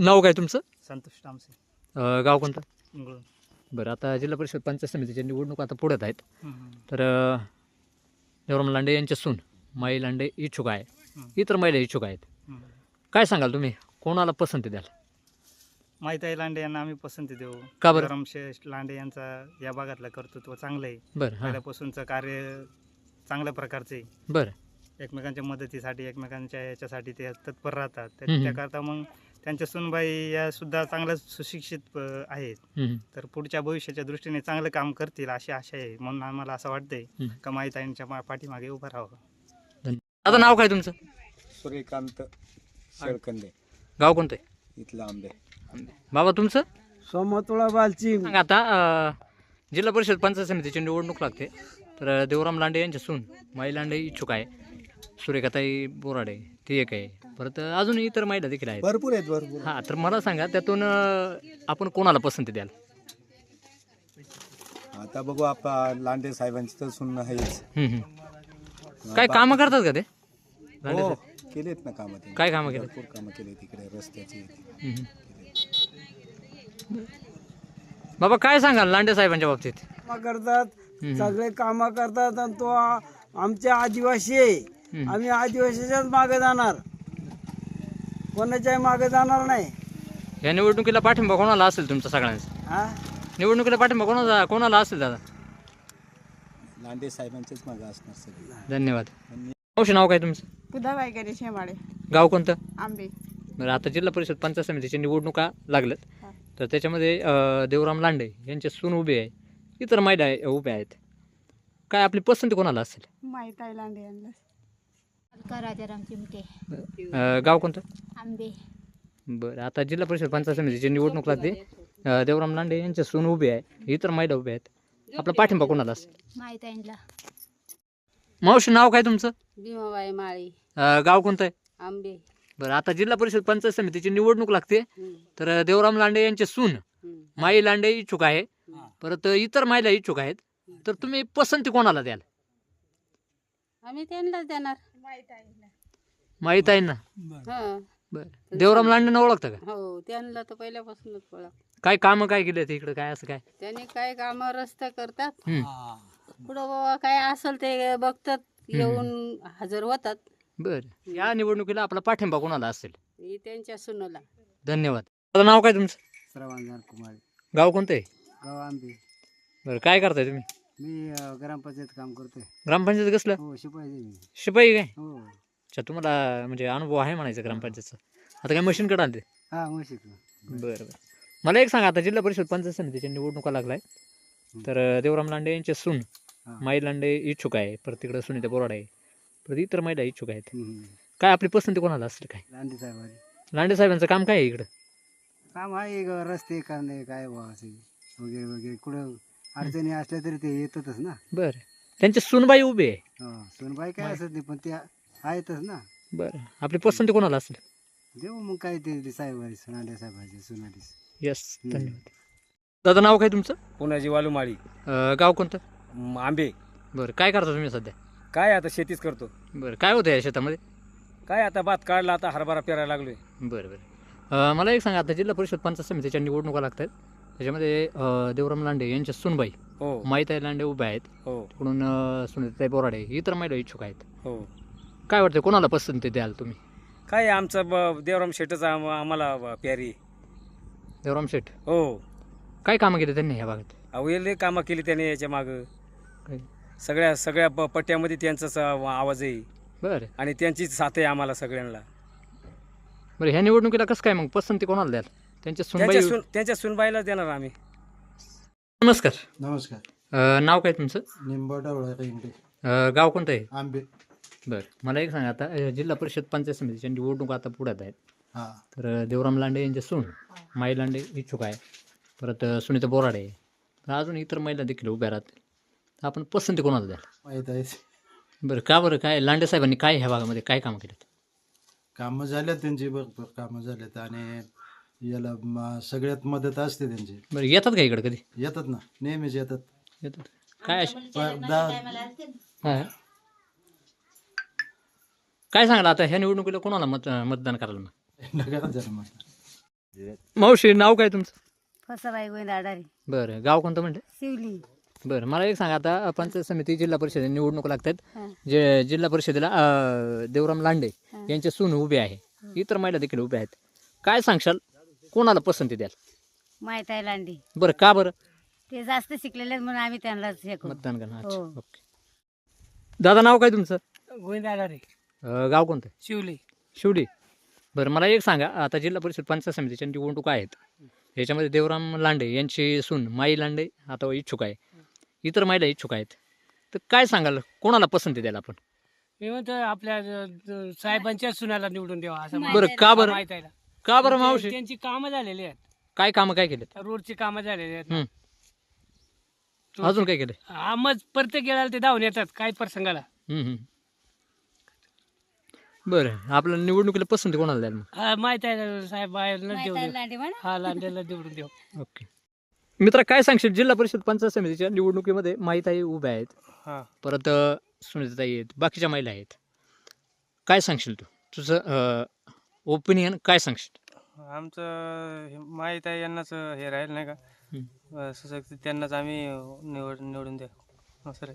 नाव काय तुमचं? संतोष तामसे. अ, गाव कोणतं? इंगळून बरं आता जिल्हा परिषद पंचायत समितीच्या निवडणूक आता पुढ्यात आहेत. हम्म. तर अ, देवराम लांडे यांचे सून माई लांडे इच्छुक आहे. इतर महिला इच्छुक आहेत. हम्म. काय सांगाल तुम्ही? कोणाला पसंती द्याल? माहीत आहे लांडे यांना आम्ही पसंती देऊ. का बरं? रमशेष लांडे यांचा या भागातलं कर्तृत्व चांगलं आहे. बरं हां. पहिल्यापासूनचं कार्य चांगल्या प्रकारचं आहे. बरं. एकमेकांच्या मदतीसाठी एकमेकांच्या याच्यासाठी ते तत्पर राहतात. त्या- हम्म. त्याकरता मग त्यांच्या सुनबाई या सुद्धा चांगल्या सुशिक्षित अ, आहेत. हम्म. तर पुढच्या भविष्याच्या दृष्टीने चांगलं काम करतील अशी आशा आहे म्हणून आम्हाला असं वाटतंय हम्म. का माहीताईंच्या मा- पाठीमागे उभं राहावं. आता नाव काय तुमचं? सूर्यकांत शेळकंदे. गाव कोणतं आहे? इथला आंबे. बाबा तुमचं? सोमतुळा बालची सांगा आता अ, जिल्हा परिषद पंचायत समितीची निवडणूक लागते. तर अ, देवराम लांडे यांच्या सून माई लांडे इच्छुक आहे. सुरेखाताई बोराडे ती एक आहे. परत अजून इतर महिला देखील आहेत. भरपूर आहेत भरपूर. हां तर मला सांगा त्यातून अ, आपण कोणाला पसंती द्याल? आता बघू आपण लांडे साहेबांची तर सुन्न आहेच. हम्म, हम्म. काय कामं करतात का ते? लांडे हो? केलेत ना कामं ते काय कामं केली भरपूर कामं केली तिकडे रस्त्याची. बाबा काय सांगाल लांडे साहेबांच्या बाबतीत? कामं करतात हम्म. सगळे काम करतात आणि तो आ- आमचे आदिवासी आहे. हम्म. आम्ही आदिवासीच्याच मागे जाणार. कोणाच्याही मागे जाणार नाही. या निवडणुकीला पाठिंबा कोणाला असेल तुमचा सगळ्यांचा? हा? निवडणुकीला पाठिंबा कोणाला कोणाला असेल दादा? लांडे साहेबांचेच मागं असणार सगळे. धन्यवाद. मावशी नाव काय तुमचं? कुदाबाई करे शेमाडे गाव कोणतं? आंबे. बरं आता जिल्हा परिषद पंचायत समितीच्या निवडणुका लागल्यात. हा. तर त्याच्यामध्ये अं, देवराम लांडे यांचे सून उभे आहे इतर महिला आहे- उभ्या आहेत. काय आपली पसंती कोणाला असेल? माहीत आहे लांडे यांना. अलका राजाराम चिमटे. अं, गाव कोणतं? आंबे. बरं आता जिल्हा परिषद पंचायत समितीची निवडणूक लागते अं, देवराम लांडे यांचे सून उभे आहे इतर महिला उभ्या आहेत. आपला पाठिंबा कोणाला असेल? माहीत आहे मावशी नाव काय तुमचं? भीमाबाई माळी. अं, गाव कोणतं आहे? आंबे. बरं आता जिल्हा परिषद पंचायत समितीची निवडणूक लागते. तर देवराम लांडे यांचे सून माई लांडे इच्छुक आहे. परत इतर महिला इच्छुक आहेत. तर तुम्ही पसंती कोणाला द्याल? आम्ही त्यांनाच देणार. माहीत आहे ना. हो. बरं. देवराम लांडेंना ओळखता का? हो त्यांना तर पहिल्यापासूनच पळा काय कामं काय केले ते इकडे? काय असं काय? त्यांनी काय काम रस्ते करतात. हम्म. पुढं बाबा काय असेल ते बघतात येऊन हजर होतात. बरं. या निवडणुकीला आपला पाठिंबा कोणाला असेल? ही त्यांच्या सुनला. धन्यवाद. आता नाव काय तुमचं? श्रवणगार कुमारी. गाव कोणतं आहे? गाव आंबे बरं काय करताय तुम्ही? मी अ, ग्रामपंचायत काम करतोय. ग्रामपंचायत कसलं? हो शिपाई मी. शिपाई काय? हो. अच्छा तुम्हाला म्हणजे अनुभव आहे म्हणायचं ग्रामपंचायतचा. आता काय मशीन कडे आणते? हा मग शिकलो बरं बरं. मला एक सांगा आता जिल्हा परिषद पंचायत समितीच्या निवडणुका लागलाय. तर अं, देवराम लांडे यांचे सून हा. माई लांडे इच्छुक आहे परत तिकडं सुनीता बोराड आहे परत इतर महिला इच्छुक आहेत. हम्म. काय आपली पसंती कोणाला असेल काय? लांडे साहेबांनी लांडे साहेबांचं काम काय आहे इकडं? काम आहे ग, रस्ते करणे काय बुवा असे वगैरे वगैरे कुठं अडचणी असल्या तरी ते येतातच ना. बरं. त्यांचे सुनबाई उभे आहे. हो सोनबाई काय असत नाही पण ते आहेतच ना. बरं. आपली पसंती कोणाला असेल? देऊ मग काय ते साहेबांनी सोनाले साहेबांचे सोनालीस यस. धन्यवाद. दादा नाव काय तुमचं? पुण्याची वालुमाळी. अं, गाव कोणतं? म, आंबे. बरं. काय करता तुम्ही सध्या? काय आता शेतीच करतो. बरं. काय होतं या शेतामध्ये? काय आता भात काढला आता हरभरा पेरायला लागलोय. बरं बरं. अं, मला एक सांगा आता जिल्हा परिषद पंचायत समितीच्या निवडणुका लागतात त्याच्यामध्ये अं, देवराम लांडे यांच्या सुनबाई हो. माईताई लांडे उभ्या आहेत. हो. तिकडून अं, सुनीताई बोराडे इतर महिला इच्छुक आहेत. हो. काय वाटतं कोणाला पसंती द्याल तुम्ही? काय आमचं ब- देवराम शेटच आम- आम्हाला ब- प्यारी. देवराम शेठ हो. काय कामं केले त्यांनी ह्या भागात? अवले कामं केली त्याने याच्या मागं. काय? सगळ्या सगळ्या प- पट्ट्यामध्ये त्यांचाच आवाज आहे. बरं. आणि त्यांचीच साथ आहे आम्हाला सगळ्यांना. बरं ह्या निवडणुकीला कसं काय मग पसंती कोणाला द्याल? त्यांच्या सुनबाई त्यांच्या सुन त्यांच्या सुनबाईला देणार आम्ही. नमस्कार. नमस्कार. अं, नाव काय तुमचं? अं, गाव कोणतं आहे? आंबे. बरं. मला एक सांगा आता अं, जिल्हा परिषद पंचायत समितीच्या निवडणुका आता पुढ्यात आहेत हा. तर अं, देवराम लांडे यांचे सून माई लांडे इच्छुक आहे. परत अं, सुनीता बोराडे. तर अजून इतर महिला देखील उभ्या राहतील. तर आपण पसंती कोणाला द्याल? माहीत आहे. बरं का बरं? काय लांडे साहेबांनी काय ह्या भागामध्ये काय कामं केलेत? कामं झाल्यात त्यांची भरपूर कामं झाल्यात आणि याला म- सगळ्यात मदत असते त्यांची. बरं येतात का इकडे कधी? येतात ना नेहमीच येतात. येतात. काय अशी हा. काय सांगाल आता ह्या निवडणुकीला कोणाला मत मतदान करायला मग नका जरा मग. मावशी नाव काय तुमचं? फसाबाई गोविंद आडारी. बरं गाव कोणतं म्हणते शिवली. बरं मला एक सांगा आता पंचायत समिती जिल्हा परिषद निवडणूक लागतात. हां. जे जिल्हा परिषदेला अं, देवराम लांडे हां. यांचे सून उभे आहे. इतर महिला देखील उभ्या आहेत. काय सांगशाल? कोणाला पसंती द्याल? माहीत आहे लांडी बरं का बरं? ते जास्त शिकलेले आहेत म्हणून आम्ही त्यांनाच हे करू. मतदान करणार. अच्छा, हो. ओके. दादा नाव काय तुमचं? गोविंद अं, गाव कोणतं? शिवली. शिवडी बरं मला एक सांगा आता जिल्हा परिषद पंचायत समितीच्या निवडणुका आहेत. याच्यामध्ये देवराम लांडे यांची सून माई लांडे आता इच्छुक आहे. इतर महिला इच्छुक आहेत. तर काय सांगाल? कोणाला पसंती द्याल आपण? मी म्हणतो आपल्या अ, साहेबांच्या सुनाला निवडून द्यावा असं बरं का बरं? माहीत आहे ना. का बरं त्यांची- मावशी? त्यांची कामं झालेली आहेत. काय कामं काय केलेत? रोडची कामं झालेली आहेत हम्म. अजून काय केलंय? हा मग प्रत्येक वेळाला ते धावून येतात काही प्रसंगाला. बरं आपल्या निवडणुकीला पसंती कोणाला द्याल हा, माहीत आहे साहेब देऊ हा निवडून ओके. मित्र काय सांगशील? जिल्हा परिषद पंचायत समितीच्या निवडणुकीमध्ये माहीताई उभ्या आहेत. हा. परत अ, सुनीताताई आहेत बाकीच्या महिला आहेत. काय सांगशील तू? तुझं ओपिनियन काय सांगशील? आमचं हे माहीत आहे यांनाच हे राहील नाही का? सशक्त त्यांनाच आम्ही निवड निवडून द्या हो सर.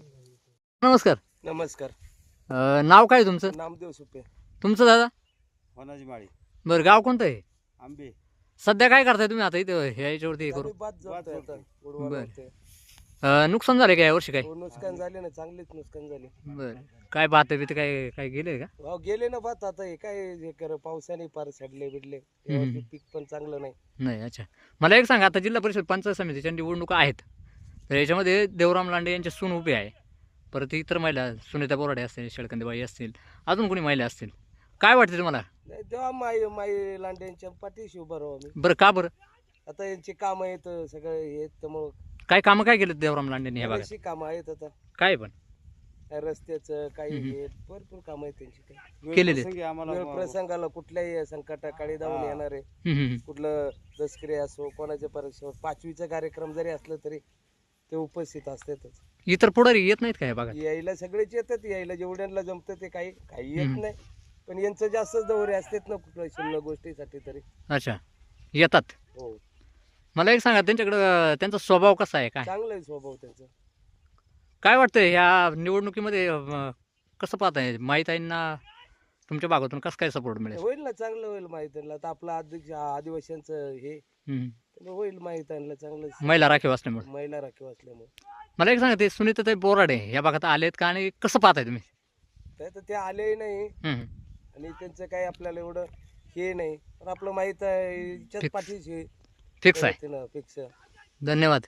नमस्कार. नमस्कार. अ, नाव काय तुमचं? नामदेव सुपे. तुमचं दादा? वनाजी माळी. बरं गाव कोणतं आहे? आंबे. सध्या काय करताय तुम्ही आता इथं? ह्या याच्यावरती हे करू. बरं. अ, नुकसान झाले काय यावर्षी काय नुकसान झाले ना चांगलीच नुकसान झाले. बरं. काय बात आहे काय काय गेले का? भाव गेले ना बात आता हे काय हे कर पावसाने फार सडले बिडले. यावर्षी पीक पण चांगलं नाही. नाही अच्छा. मला एक सांगा आता जिल्हा परिषद पंचायत समितीच्या निवडणुका आहेत. तर याच्यामध्ये देवराम लांडे यांचे सून उभे आहे. परत इतर महिला सुनीता बोराडे असतील शेळकंदेबाई असतील अजून कोणी महिला असतील? काय वाटते तुम्हाला? नाही तेव्हा माई माई लांड्यांच्या पाठीशी उभं राहू आम्ही. बरं का बरं? आता यांची कामं आहेत सगळं हे आहेत त्यामुळं काय कामं काय केलं देवराम लांडेंनी ह्या भागात बरीचशी कामं आहेत आता. काय पण. काय रस्त्याचं काही हम्म. हे भरपूर कामं आहेत त्यांची काही. केलेले आहेत. वेळ प्रसंगाला कुठल्याही संकटाकाळी धावून येणार आहे हम्म, हम्म, कुठलं दसरे असो कोणाच्या परीक्षा पाचवीचा कार्यक्रम जरी असलं तरी ते उपस्थित असतातच. इतर पुढारी येत नाहीत का ह्या भागात यायला सगळेच येतात यायला जेवढ्यांना जमतं ते काही काही येत हम्म. नाही. पण यांचं जास्तच दौरे असतात ना कुठल्या शिल्लक गोष्टीसाठी तरी. अच्छा. येतात. हो. मला एक सांगा त्यांच्याकडं त्यांचा स्वभाव कसा आहे काय? चांगला आहे स्वभाव त्यांचा. काय वाटतं ह्या निवडणुकीमध्ये अं, कसं पाहताय? माहीताईंना तुमच्या भागातून कसं काय सपोर्ट मिळेल? होईल ना चांगलं होईल माहिती आता आपलं आदिक आदिवासींचं हे हम्म. त्यामुळे होईल माहिती आणलं चांगलं महिला राखीव असल्यामुळे. महिला राखीव असल्यामुळे. मला एक सांगा ते सुनीताताई बोराडे या भागात आलेत का आणि कसं पाहताय तुम्ही? तर ते आलेही नाही. हम्म. आणि त्यांचं काही आपल्याला एवढं हे नाही. पण आपलं माहीत आहे Fix. पाठीशी फिक्स आहे. फिक्स धन्यवाद.